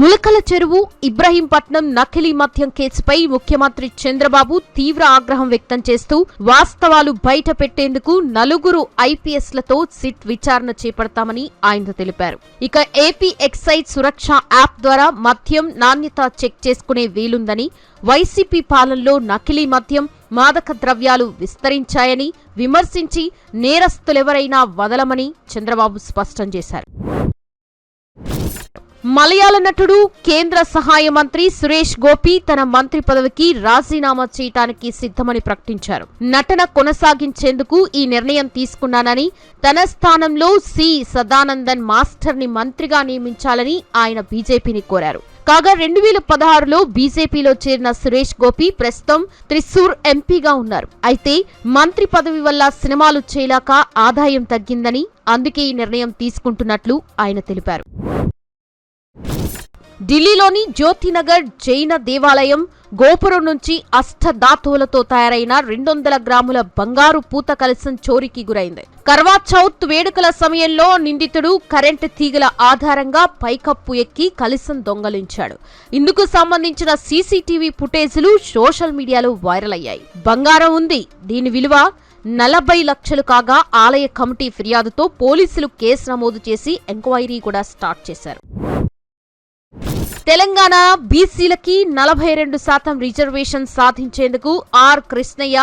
ములకల చెరువు ఇబ్రహీంపట్నం నకిలీ మద్యం కేసుపై ముఖ్యమంత్రి చంద్రబాబు తీవ్ర ఆగ్రహం వ్యక్తం చేస్తూ వాస్తవాలు బయట పెట్టేందుకు నలుగురు ఐపీఎస్లతో సిట్ విచారణ చేపడతామని ఆయన తెలిపారు. ఇక ఏపీ ఎక్సైజ్ సురక్ష యాప్ ద్వారా మద్యం నాణ్యత చెక్ చేసుకునే వీలుందని వైసీపీ పాలనలో నకిలీ మద్యం మాదక ద్రవ్యాలు విస్తరించాయని విమర్శించి నేరస్తులెవరైనా వదలమని చంద్రబాబు స్పష్టం చేశారు. మలయాళ నటుడు కేంద్ర సహాయ మంత్రి సురేష్ గోపి తన మంత్రి పదవికి రాజీనామా చేయటానికి సిద్ధమని ప్రకటించారు. నటన కొనసాగించేందుకు ఈ నిర్ణయం తీసుకున్నానని తన స్థానంలో సి. సదానందన్ మాస్టర్ని మంత్రిగా నియమించాలని ఆయన బీజేపీని కోరారు. కాగా రెండు వేల పదహారులో బీజేపీలో చేరిన సురేష్ గోపి ప్రస్తుతం త్రిశూర్ ఎంపీగా ఉన్నారు. అయితే మంత్రి పదవి వల్ల సినిమాలు చేయలేక ఆదాయం తగ్గిందని అందుకే ఈ నిర్ణయం తీసుకుంటున్నట్లు ఆయన తెలిపారు. ఢిల్లీలోని జ్యోతినగర్ జైన దేవాలయం గోపురం నుంచి అష్టధాతువులతో తయారైన రెండు వందల గ్రాముల బంగారు పూత కలసం చోరీకి గురైంది. కర్వా చౌత్ వేడుకల సమయంలో నిందితుడు కరెంటు తీగల ఆధారంగా పైకప్పు ఎక్కి కలసం దొంగలించాడు. ఇందుకు సంబంధించిన సీసీటీవీ ఫుటేజీలు సోషల్ మీడియాలో వైరల్ అయ్యాయి. బంగారం ఉంది. దీని విలువ నలభై లక్షలు కాగా ఆలయ కమిటీ ఫిర్యాదుతో పోలీసులు కేసు నమోదు చేసి ఎంక్వైరీ కూడా స్టార్ట్ చేశారు. తెలంగాణ బీసీలకి నలభై రెండు శాతం రిజర్వేషన్ సాధించేందుకు ఆర్ కృష్ణయ్య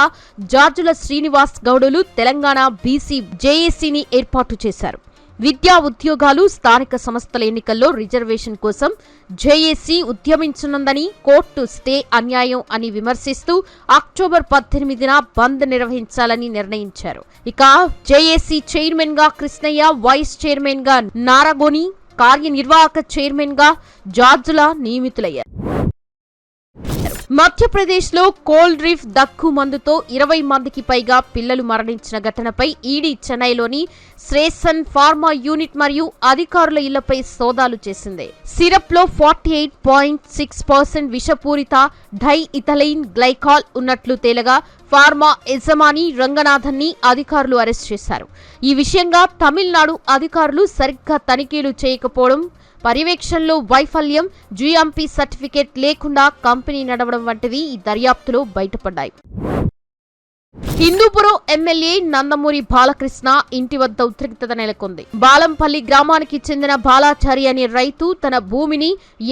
జార్జుల శ్రీనివాస్ గౌడులు తెలంగాణ బీసీ జేఏసీని ఏర్పాటు చేశారు. విద్యా ఉద్యోగాలు స్థానిక సంస్థల ఎన్నికల్లో రిజర్వేషన్ కోసం జేఏసీ ఉద్యమించనుందని కోర్టు స్టే అన్యాయం అని విమర్శిస్తూ అక్టోబర్ పద్దెనిమిదిన బంద్ నిర్వహించాలని నిర్ణయించారు. ఇక జేఏసీ చైర్మన్గా కృష్ణయ్య వైస్ చైర్మన్గా నారాగోని కార్యనిర్వాహక చైర్మన్గా జార్జుల నియమితులయ్యారు. మధ్యప్రదేశ్లో కోల్డ్ రీఫ్ దక్కు మందుతో ఇరవై మందికి పైగా పిల్లలు మరణించిన ఘటనపై ఈడీ చెన్నైలోని శ్రేసన్ ఫార్మా యూనిట్ మరియు అధికారుల ఇళ్ళపై సోదాలు చేసింది. సిరప్లో forty eight point six percent విషపూరిత డై ఇథలైన్ గ్లైకాల్ ఉన్నట్లు తేలగా ఫార్మా యజమాని రంగనాథన్ని అధికారులు అరెస్ట్ చేశారు. ఈ విషయంగా తమిళనాడు అధికారులు సరిగ్గా తనిఖీలు చేయకపోవడం పర్యవేక్షణలో వైఫల్యం జీఎంపీ సర్టిఫికేట్ లేకుండా కంపెనీ నడవడం వంటివి ఈ దర్యాప్తులో బయటపడ్డాయి. హిందూపురం ఎమ్మెల్యే నందమూరి బాలకృష్ణ ఇంటి వద్ద ఉద్రిక్తత నెలకొంది. బాలంపల్లి గ్రామానికి చెందిన బాలాచారి అనే రైతు తన భూమిని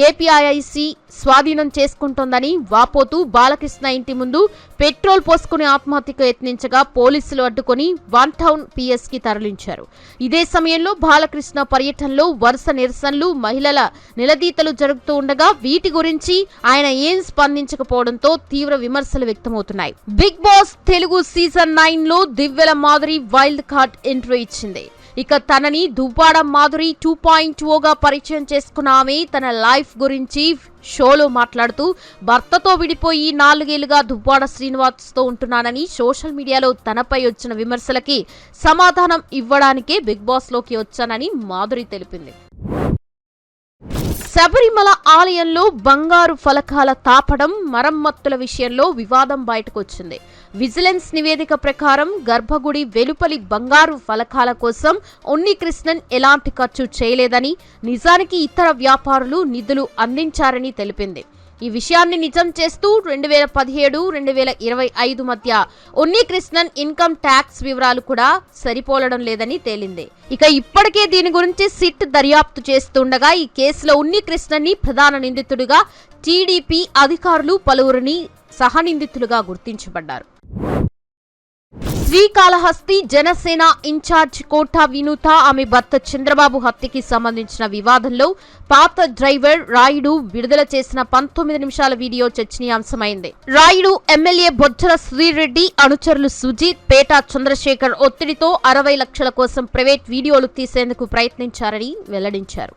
ఏపీఐఐసి స్వాధీనం చేసుకుంటోందని వాపోతూ బాలకృష్ణ ఇంటి ముందు పెట్రోల్ పోసుకుని ఆత్మహత్యకు యత్నించగా పోలీసులు అడ్డుకొని వన్ టౌన్ పిఎస్కి తరలించారు. ఇదే సమయంలో బాలకృష్ణ పర్యటనలో వరుస నిరసనలు మహిళల నిలదీతలు జరుగుతూ ఉండగా వీటి గురించి ఆయన ఏం స్పందించకపోవడంతో తీవ్ర విమర్శలు వ్యక్తమవుతున్నాయి. బిగ్ బాస్ తెలుగు సీజన్ నైన్లో దివ్యల మాధురి వైల్డ్ కార్డ్ ఎంట్రీ ఇచ్చింది. ఇక తనని దువ్వాడ మాధురి టూ పాయింట్ ఓగా పరిచయం చేసుకున్న ఆమె తన లైఫ్ గురించి షోలో మాట్లాడుతూ భర్తతో విడిపోయి నాలుగేళ్ళుగా దుబ్బాడ శ్రీనివాస్తో ఉంటున్నానని సోషల్ మీడియాలో తనపై వచ్చిన విమర్శలకి సమాధానం ఇవ్వడానికే బిగ్ బాస్లోకి వచ్చానని మాధురి తెలిపింది. శబరిమల ఆలయంలో బంగారు ఫలకాల తాపడం మరమ్మత్తుల విషయంలో వివాదం బయటకొచ్చింది. విజిలెన్స్ నివేదిక ప్రకారం గర్భగుడి వెలుపలి బంగారు ఫలకాల కోసం ఉన్ని కృష్ణన్ ఎలాంటి ఖర్చు చేయలేదని నిజానికి ఇతర వ్యాపారులు నిధులు అందించారని తెలిపింది. ఈ విషయాన్ని నిజం చేస్తూ రెండు వేల పదిహేడు రెండు వేల ఇరవై ఐదు మధ్య ఉన్ని కృష్ణన్ ఇన్కమ్ ట్యాక్స్ వివరాలు కూడా సరిపోలడం లేదని తేలింది. ఇక ఇప్పటికే దీని గురించి సిట్ దర్యాప్తు చేస్తుండగా ఈ కేసులో ఉన్ని కృష్ణన్ని ప్రధాన నిందితుడిగా టీడీపీ అధికారులు పలువురిని సహనిందితులుగా గుర్తించబడ్డారు. శ్రీకాళహస్తి జనసేన ఇన్ఛార్జ్ కోటా వినూత ఆమె భర్త చంద్రబాబు హత్యకి సంబంధించిన వివాదంలో పాత డ్రైవర్ రాయుడు విడుదల చేసిన పంతొమ్మిది నిమిషాల వీడియో చర్చనీయాంశమైంది. రాయుడు ఎమ్మెల్యే బొజ్జల శ్రీరెడ్డి అనుచరులు సుజీత్ పేట చంద్రశేఖర్ ఒత్తిడితో అరవై లక్షల కోసం ప్రైవేట్ వీడియోలు తీసేందుకు ప్రయత్నించారని వెల్లడించారు.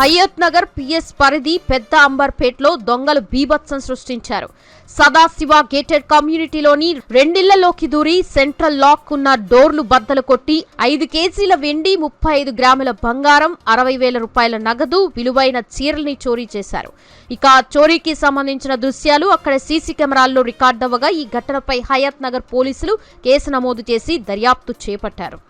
హయత్ నగర్ పిఎస్ పరిధి పెద్ద అంబర్పేట్లో దొంగలు బీభత్సం సృష్టించారు. సదాశివ గేటెడ్ కమ్యూనిటీలోని రెండిళ్ళలోకి దూరి సెంట్రల్ లాక్ ఉన్న డోర్లు బద్దలు కొట్టి ఐదు కేజీల వెండి ముప్పై ఐదు గ్రాముల బంగారం అరవై వేల రూపాయల నగదు విలువైన చీరల్ని చోరీ చేశారు. ఇక చోరీకి సంబంధించిన దృశ్యాలు అక్కడ సీసీ కెమెరాల్లో రికార్డవ్వగా ఈ ఘటనపై హయత్ నగర్ పోలీసులు కేసు నమోదు చేసి దర్యాప్తు చేపట్టారు.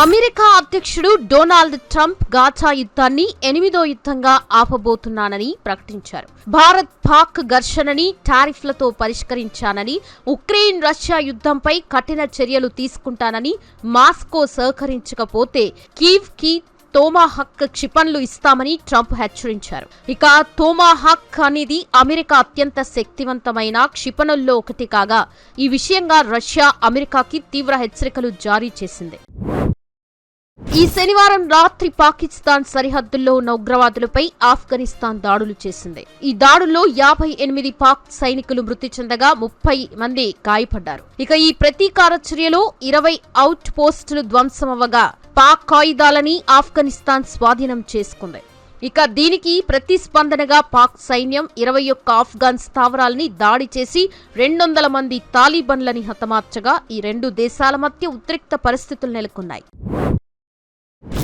అమెరికా అధ్యక్షుడు డొనాల్డ్ ట్రంప్ గాజా యుద్ధాన్ని ఎనిమిదో యుద్ధంగా ఆపబోతున్నానని ప్రకటించారు. భారత్ పాక్ ఘర్షణని టారిఫ్లతో పరిష్కరించానని ఉక్రెయిన్ రష్యా యుద్ధంపై కఠిన చర్యలు తీసుకుంటానని మాస్కో సహకరించకపోతే కీవ్కి తోమాహక్ క్షిపణులు ఇస్తామని ట్రంప్ హెచ్చరించారు. ఇక తోమాహక్ అనేది అమెరికా అత్యంత శక్తివంతమైన క్షిపణుల్లో ఒకటి కాగా ఈ విషయంగా రష్యా అమెరికాకి తీవ్ర హెచ్చరికలు జారీ చేసింది. ఈ శనివారం రాత్రి పాకిస్తాన్ సరిహద్దుల్లో ఉన్న ఉగ్రవాదులపై ఆఫ్ఘనిస్తాన్ దాడులు చేసింది. ఈ దాడుల్లో యాభై ఎనిమిది పాక్ సైనికులు మృతి చెందగా ముప్పై మంది గాయపడ్డారు. ఇక ఈ ప్రతీకార చర్యలో ఇరవై అవుట్ పోస్టులు ధ్వంసమవ్వగా పాక్ ఆయుధాలని ఆఫ్ఘనిస్తాన్ స్వాధీనం చేసుకుంది. ఇక దీనికి ప్రతిస్పందనగా పాక్ సైన్యం ఇరవై ఒక్క ఆఫ్ఘాన్ స్థావరాలని దాడి చేసి రెండు వందల మంది తాలిబన్లని హతమార్చగా ఈ రెండు దేశాల మధ్య ఉద్రిక్త పరిస్థితులు నెలకొన్నాయి.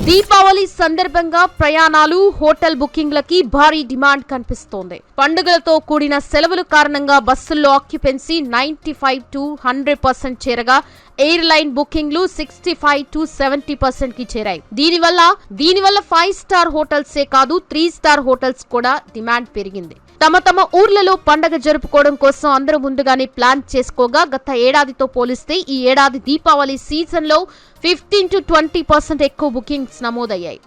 దీపావళి సందర్భంగా ప్రయాణాలు హోటల్ బుకింగ్లకి భారీ డిమాండ్ కనిపిస్తోంది. పండుగలతో కూడిన సెలవుల కారణంగా బస్సుల్లో occupancy ninety five to hundred percent చేరగా ఎయిర్ లైన్ బుకింగ్లు సిక్స్టీ ఫైవ్ టు సెవెంటీ పర్సెంట్కి చేరాయి. దీనివల్ల దీనివల్ల ఫైవ్ స్టార్ హోటల్సే కాదు త్రీ స్టార్ హోటల్స్ కూడా డిమాండ్ పెరిగింది. తమ తమ ఊర్లలో పండగ జరుపుకోవడం కోసం అందరూ ముందుగానే ప్లాన్ చేసుకోగా గత ఏడాదితో పోలిస్తే ఈ ఏడాది దీపావళి సీజన్లో ఫిఫ్టీన్ టు ట్వంటీ పర్సెంట్ ఎక్కువ బుకింగ్స్ నమోదయ్యాయి.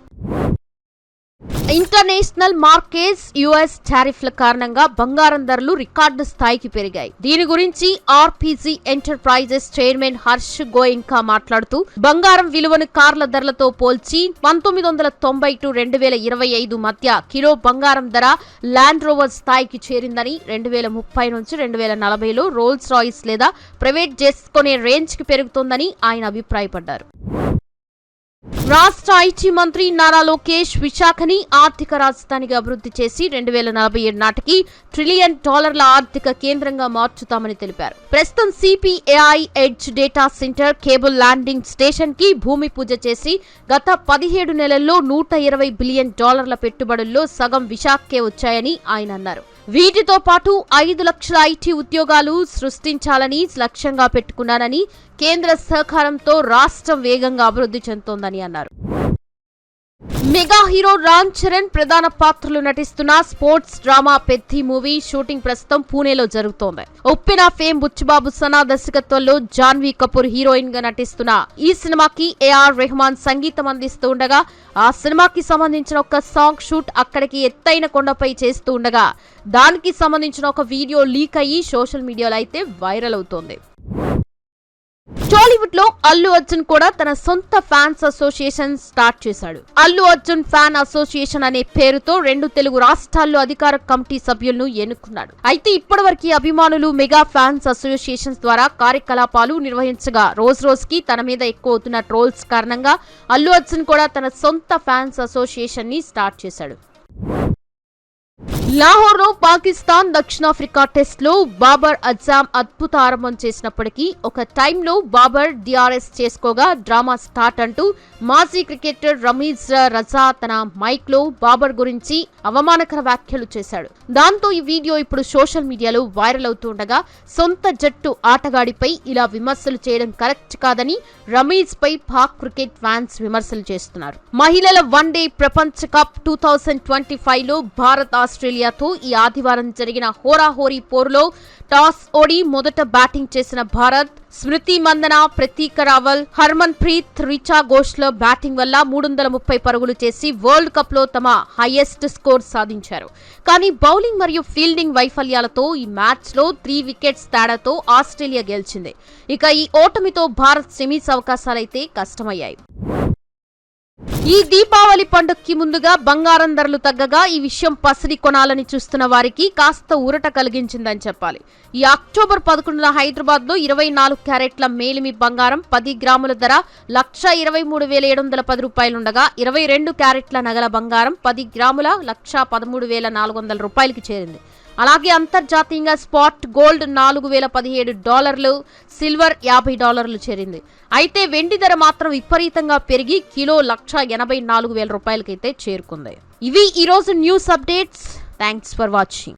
ఇంటర్నేషనల్ మార్కెట్స్ యుఎస్ టారిఫ్ల కారణంగా బంగారం ధరలు రికార్డు స్థాయికి పెరిగాయి. దీని గురించి RPG Enterprises chairman Harsh Goenka మాట్లాడుతూ బంగారం విలువను కార్ల ధరలతో పోల్చి పంతొమ్మిది వందల తొంభై టు రెండు వేల ఇరవై ఐదు మధ్య కిలో బంగారం ధర ల్యాండ్ రోవర్ స్థాయికి చేరిందని రెండు వేల ముప్పై నుంచి రెండు వేల నలభైలో రోల్స్ రాయిస్ లేదా ప్రైవేట్ జెట్స్ కొనే పెరుగుతోందని ఆయన అభిప్రాయపడ్డారు. రాష్ట్ర ఐటీ మంత్రి నారా లోకేష్ విశాఖని ఆర్థిక రాజధానిగా అభివృద్ధి చేసి రెండు వేల నలభై ఏడు నాటికి ట్రిలియన్ డాలర్ల ఆర్థిక కేంద్రంగా మార్చుతామని తెలిపారు. ప్రస్తుతం CPAI edge data centre cable landing స్టేషన్కి భూమి పూజ చేసి గత పదిహేడు నెలల్లో నూట ఇరవై బిలియన్ డాలర్ల పెట్టుబడుల్లో సగం విశాఖకే వచ్చాయని ఆయన అన్నారు. వీటితో పాటు ఐదు లక్షల ఐటీ ఉద్యోగాలు సృష్టించాలని లక్ష్యంగా పెట్టుకున్నానని కేంద్ర సహకారంతో రాష్ట్రం వేగంగా అభివృద్ధి చెందుతోందని అన్నారు. మెగా హీరో రామ్ చరణ్ ప్రధాన పాత్రలు నటిస్తున్న sports drama Peddi movie shooting ప్రస్తుతం పూణేలో జరుగుతోంది. ఉప్పిన ఫేమ్ బుచ్చిబాబు సనా దర్శకత్వంలో జాన్వీ కపూర్ హీరోయిన్గా నటిస్తున్న ఈ సినిమాకి ఏఆర్ రెహమాన్ సంగీతం అందిస్తూ ఉండగా ఆ సినిమాకి సంబంధించిన ఒక సాంగ్ షూట్ అక్కడికి ఎత్తైన కొండపై చేస్తూ ఉండగా దానికి సంబంధించిన ఒక వీడియో లీక్ అయ్యి సోషల్ మీడియాలో అయితే వైరల్ అవుతోంది. టాలీవుడ్లో అల్లు అర్జున్ కూడా తన సొంత ఫ్యాన్స్ అసోసియేషన్ స్టార్ట్ చేశాడు. అల్లు అర్జున్ ఫ్యాన్ అసోసియేషన్ అనే పేరుతో రెండు తెలుగు రాష్ట్రాల్లో అధికార కమిటీ సభ్యులను ఎన్నుకున్నాడు. అయితే ఇప్పటివరకు అభిమానులు మెగా ఫ్యాన్స్ అసోసియేషన్స్ ద్వారా కార్యకలాపాలు నిర్వహించగా రోజు రోజుకి తన మీద ఎక్కువ అవుతున్న ట్రోల్స్ కారణంగా అల్లు అర్జున్ కూడా తన సొంత ఫ్యాన్స్ అసోసియేషన్ని స్టార్ట్ చేశాడు. లాహోర్లో పాకిస్తాన్ దక్షిణాఫ్రికా టెస్ట్లో బాబర్ అజామ్ అద్భుత ఆరంభం చేసినప్పటికీ ఒక టైంలో బాబర్ డిఆర్ఎస్ చేసుకోగా డ్రామా స్టార్ట్ అంటూ మాజీ క్రికెటర్ రమీజ్ రజా తన మైక్లో బాబర్ గురించి అవమానకర వ్యాఖ్యలు చేశాడు. దాంతో ఈ వీడియో ఇప్పుడు సోషల్ మీడియాలో వైరల్ అవుతుండగా సొంత జట్టు ఆటగాడిపై ఇలా విమర్శలు చేయడం కరెక్ట్ కాదని రమీజ్ పై పాక్ క్రికెట్ ఫ్యాన్స్ విమర్శలు చేస్తున్నారు. మహిళల వన్డే ప్రపంచ కప్ టూ థౌజండ్ ట్వంటీ ఫైవ్లో భారత్ ఆస్ట్రేలియాతో ఈ ఆదివారం జరిగిన హోరాహోరీ పోరులో టాస్ ఓడి మొదట బ్యాటింగ్ చేసిన భారత్ స్మృతి మందన ప్రతీక రావల్ హర్మన్ ప్రీత్ రిచా ఘోష్ల బ్యాటింగ్ వల్ల మూడు వందల ముప్పై పరుగులు చేసి వరల్డ్ కప్లో తమ హైయెస్ట్ స్కోర్ సాధించారు. కానీ బౌలింగ్ మరియు ఫీల్డింగ్ వైఫల్యాలతో ఈ మ్యాచ్లో త్రీ వికెట్స్ తేడాతో ఆస్ట్రేలియా గెలిచింది. ఇక ఈ ఓటమితో భారత్ సెమీస్ అవకాశాలైతే కష్టమయ్యాయి. ఈ దీపావళి పండుగకి ముందుగా బంగారం ధరలు తగ్గగా ఈ విషయం పసిడి కొనాలని చూస్తున్న వారికి కాస్త ఊరట కలిగించిందని చెప్పాలి. ఈ అక్టోబర్ పదకొండున హైదరాబాద్లో ఇరవై నాలుగు క్యారెట్ల మేలిమి బంగారం పది గ్రాముల ధర లక్ష ఇరవై మూడు వేల ఏడు వందల పది రూపాయలుండగా ఇరవై రెండు క్యారెట్ల నగల బంగారం పది గ్రాముల లక్ష పదమూడు వేల నాలుగు వందల రూపాయలకి చేరింది. అలాగే అంతర్జాతీయంగా స్పాట్ గోల్డ్ నాలుగు వేల పదిహేడు డాలర్లు సిల్వర్ యాభై డాలర్లు చేరింది. అయితే వెండి ధర మాత్రం విపరీతంగా పెరిగి కిలో లక్ష ఎనభై నాలుగు వేల రూపాయలకైతే చేరుకుంది. ఇవి ఈరోజు news updates. Thanks for watching